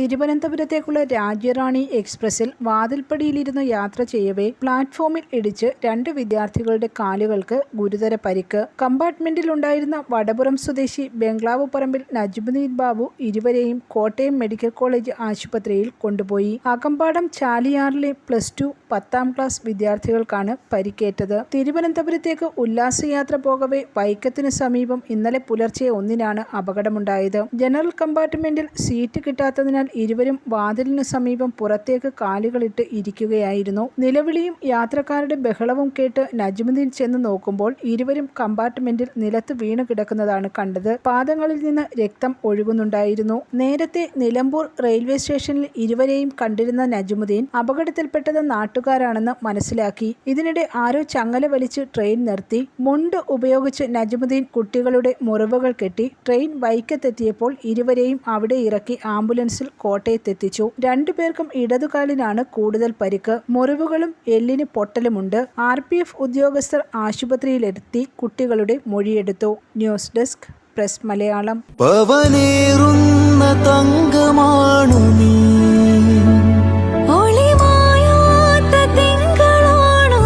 തിരുവനന്തപുരത്തേക്കുള്ള രാജ്യറാണി എക്സ്പ്രസിൽ വാതിൽപ്പടിയിലിരുന്ന് യാത്ര ചെയ്യവേ പ്ലാറ്റ്ഫോമിൽ ഇടിച്ച് രണ്ട് വിദ്യാർത്ഥികളുടെ കാലുകൾക്ക് ഗുരുതര പരിക്ക്. കമ്പാർട്ട്മെന്റിലുണ്ടായിരുന്ന വടപുറം സ്വദേശി ബംഗ്ലാവ് പറമ്പിൽ നജ്മുദ്ദീൻ ബാബു ഇരുവരെയും കോട്ടയം മെഡിക്കൽ കോളേജ് ആശുപത്രിയിൽ കൊണ്ടുപോയി. അകമ്പാടം ചാലിയാറിലെ പ്ലസ് ടു പത്താം ക്ലാസ് വിദ്യാർത്ഥികൾക്കാണ് പരിക്കേറ്റത്. തിരുവനന്തപുരത്തേക്ക് ഉല്ലാസയാത്ര പോകവേ വൈക്കത്തിന് സമീപം ഇന്നലെ പുലർച്ചെ ഒന്നിനാണ് അപകടമുണ്ടായത്. ജനറൽ കമ്പാർട്ട്മെന്റിൽ സീറ്റ് കിട്ടാത്തതിനാൽ ഇരുവരും വാതിലിനു സമീപം പുറത്തേക്ക് കാലുകളിട്ട് ഇരിക്കുകയായിരുന്നു. നിലവിളിയും യാത്രക്കാരുടെ ബഹളവും കേട്ട് നജ്മുദ്ദീൻ ചെന്ന് നോക്കുമ്പോൾ ഇരുവരും കമ്പാർട്ട്മെന്റിൽ നിലത്ത് വീണു കിടക്കുന്നതാണ് കണ്ടത്. പാദങ്ങളിൽ നിന്ന് രക്തം ഒഴുകുന്നുണ്ടായിരുന്നു. നേരത്തെ നിലമ്പൂർ റെയിൽവേ സ്റ്റേഷനിൽ ഇരുവരെയും കണ്ടിരുന്ന നജ്മുദ്ദീൻ അപകടത്തിൽപ്പെട്ടത് നാട്ടുകാരാണെന്ന് മനസ്സിലാക്കി. ഇതിനിടെ ആരോ ചങ്ങല വലിച്ച് ട്രെയിൻ നിർത്തി. മുണ്ട് ഉപയോഗിച്ച് നജ്മുദ്ദീൻ കുട്ടികളുടെ മുറിവുകൾ കെട്ടി. ട്രെയിൻ വൈക്കത്തെത്തിയപ്പോൾ ഇരുവരെയും അവിടെ ഇറക്കി ആംബുലൻസിൽ കോട്ടയത്തെത്തിച്ചു. രണ്ടുപേർക്കും ഇടതുകാലിനാണ് കൂടുതൽ പരിക്ക്. മുറിവുകളും എല്ലിന് പൊട്ടലുമുണ്ട്. ആർ പി എഫ് ഉദ്യോഗസ്ഥർ ആശുപത്രിയിലെത്തി കുട്ടികളുടെ മൊഴിയെടുത്തു. News desk press Malayalam. തങ്കമാണു നീ. ഒളിമായാത്ത തിങ്കളാണോ